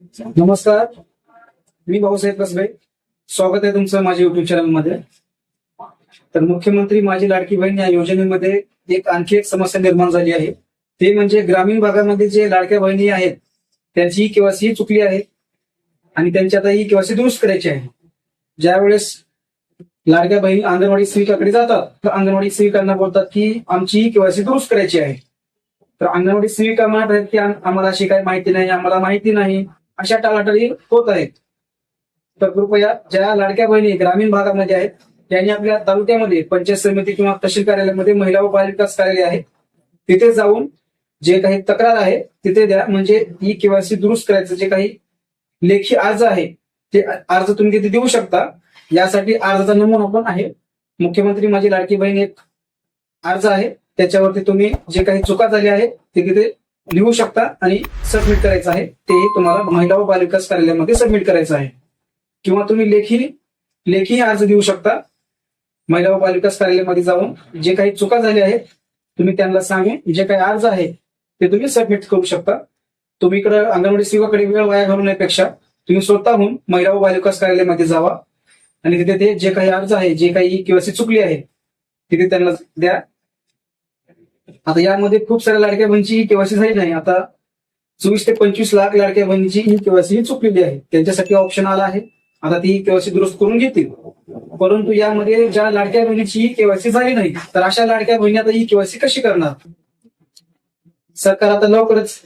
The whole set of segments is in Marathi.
नमस्कार. मी भाऊसाहेब कसबे. स्वागत आहे तुमचं माझ्या युट्यूब चॅनलमध्ये तर मुख्यमंत्री माझी लाडकी बहीण या योजनेमध्ये एक आणखी एक समस्या निर्माण झाली आहे. ते म्हणजे ग्रामीण भागामध्ये जे लाडक्या बहिणी आहेत त्यांची ही केवासी चुकली आहे आणि त्यांची आता ही केवासी दुरुस्त करायची आहे. ज्यावेळेस लाडक्या बहिणी अंगणवाडी सेविकाकडे जातात तर अंगणवाडी सेविकांना बोलतात की आमची ही केवासी दुरुस्त करायची आहे. तर अंगणवाडी सेविका म्हणत आहेत की आम्हाला अशी काही माहिती नाही आम्हाला माहिती नाही. अशा टाळाटाळी होत आहेत. तर कृपया ज्या लाडक्या बहिणी ग्रामीण भागामध्ये आहेत त्यांनी आपल्या तालुक्यामध्ये पंचायत समिती किंवा तहसील कार्यालयामध्ये महिला व बालविकास कार्यालय आहे तिथे जाऊन जे काही तक्रार आहे तिथे द्या. म्हणजे ई केवायसी दुरुस्त करायचं जे काही लेखी अर्ज आहे ते अर्ज तुम्ही तिथे देऊ शकता. यासाठी अर्जाचा नमुना पण आहे. मुख्यमंत्री माझी लाडकी बहीण एक अर्ज आहे त्याच्यावरती तुम्ही जे काही चुका झाल्या आहेत ते तिथे लिहू शकता आणि सबमिट करायचं आहे. ते तुम्हाला महिला व बालविकास कार्यालयामध्ये सबमिट करायचं आहे. किंवा तुम्ही लेखी लेखी अर्ज देऊ शकता. महिला व बालविकास कार्यालयामध्ये जाऊन जे काही चुका झाल्या आहेत तुम्ही त्यांना सांगून जे काही अर्ज आहे ते तुम्ही सबमिट करू शकता. तुम्ही इकडे अंगणवाडी सेवाकडे वेळ वाया घालवण्यापेक्षा तुम्ही स्वतःहून महिला व बालविकास कार्यालयामध्ये जावा. आणि तिथे ते जे काही अर्ज आहे जे काही किंवा चुकली आहे तिथे त्यांना द्या. आता यामध्ये खूप साऱ्या लाडक्या बहिणीची केवायसी झाली नाही. आता चोवीस ते पंचवीस लाख लाडक्या बहिणीची ही केवायसी ही चुकलेली आहे. त्यांच्यासाठी ऑप्शन आला आहे. आता ती केवायसी दुरुस्त करून घेतील. परंतु यामध्ये ज्या लाडक्या बहिणीची ही केवायसी झाली नाही तर अशा लाडक्या बहिणी आता ही केवायसी कशी करणार? सरकार आता लवकरच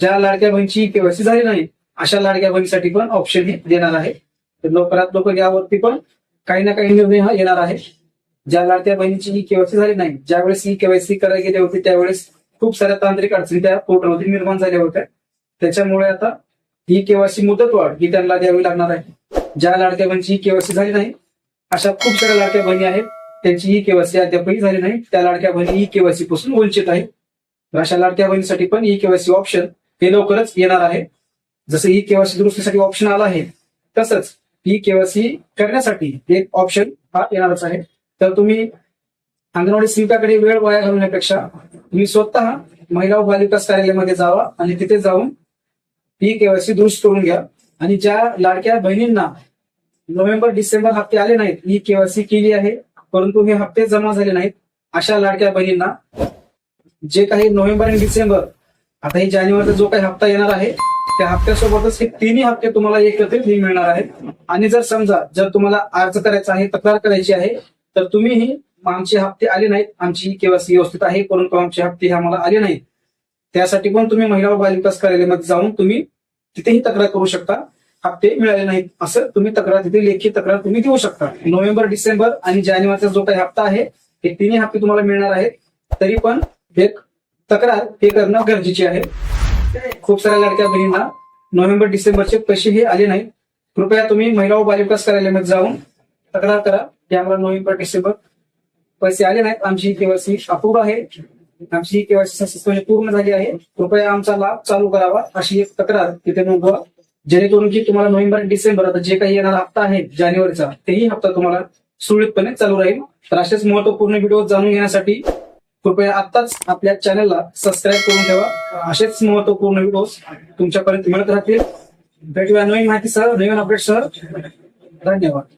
ज्या लाडक्या बहिणीची केवायसी झाली नाही अशा लाडक्या बहिणीसाठी पण ऑप्शन देणार आहे. तर लवकरात लवकर यावरती पण काही ना काही निर्णय हा येणार आहे. ज्या लाडक्या बहिणीची ही केवायसी झाली नाही ज्यावेळेस ही केवायसी करायला गेली होती त्यावेळेस खूप साऱ्या तांत्रिक अडचणी त्या पोर्टलमध्ये निर्माण झाल्या होत्या. त्याच्यामुळे आता ही केवायसी मुदतवाढ ही त्यांना द्यावी लागणार आहे. ज्या लाडक्या बहिणीची ही केवायसी झाली नाही अशा खूप साऱ्या लाडक्या बहिणी आहेत त्यांची ही केवायसी अद्यापही झाली नाही. त्या लाडक्या बहिणी ही केवायसी पासून वंचित आहे अशा लाडक्या बहिणीसाठी पण ई केवायसी ऑप्शन हे लवकरच येणार आहे. जसं ई केवायसी दुरुस्तीसाठी ऑप्शन आला आहे तसंच ही केवायसी करण्यासाठी एक ऑप्शन हा येणारच आहे. तर तुम्ही अंगणवाडी सेविकाकडे वेळ वाया घालवण्यापेक्षा तुम्ही स्वतः महिला व बालविकास कार्यालयामध्ये जावा आणि तिथे जाऊन ही केवायसी दुरुस्त करून घ्या. आणि ज्या लाडक्या बहिणींना नोव्हेंबर डिसेंबर हप्ते आले नाहीत ही केवायसी केली आहे परंतु हे हप्ते जमा झाले नाहीत अशा लाडक्या बहिणींना जे काही नोव्हेंबर आणि डिसेंबर आता ही जानेवारीचा जो काही हप्ता येणार आहे त्या हप्त्यासोबतच हे तिन्ही हप्ते तुम्हाला एकत्रित मिळणार आहेत. आणि जर समजा जर तुम्हाला अर्ज करायचा आहे तक्रार करायची आहे तर तुम्हीही आमचे हप्ते आले नाहीत. आमची केवासी व्यवस्थित आहे. परंतु आमचे हप्ते हे आम्हाला आले नाहीत. त्यासाठी पण तुम्ही महिला व बाल विकास कार्यालयामध्ये जाऊन तुम्ही तिथेही तक्रार करू शकता. हप्ते मिळाले नाहीत असं तुम्ही तक्रार तिथे लेखी तक्रार तुम्ही देऊ शकता. नोव्हेंबर डिसेंबर आणि जानेवारीचा जो काही हप्ता आहे हे तिन्ही हप्ते तुम्हाला मिळणार आहेत. तरी पण एक तक्रार हे करणं गरजेचे आहे. खूप साऱ्या लाडक्या बहिणींना नोव्हेंबर डिसेंबरचे पैसे हे आले नाहीत. कृपया तुम्ही महिला व बाल विकास कार्यालयामध्ये जाऊन तक्रार करा. त्यामुळे आम्हाला नोव्हेंबर डिसेंबर पैसे आले नाहीत. आमची केवायसी अपूर्ण आहे. आमची केवायसी पूर्ण झाली आहे. कृपया आमचा लाभ चालू करावा अशी एक तक्रार तिथे नोंदवा. जेणेकरून की तुम्हाला नोव्हेंबर आणि डिसेंबर आता जे काही येणारा हप्ता आहे जानेवारीचा तेही हप्ता तुम्हाला सुरळीतपणे चालू राहील. तर असेच महत्त्वपूर्ण व्हिडिओ जाणून घेण्यासाठी कृपया आत्ताच आपल्या चॅनलला सबस्क्राईब करून ठेवा. असेच महत्त्वपूर्ण व्हिडिओ तुमच्यापर्यंत मिळत राहतील. भेटूया नवीन माहितीसह नवीन अपडेटसह धन्यवाद.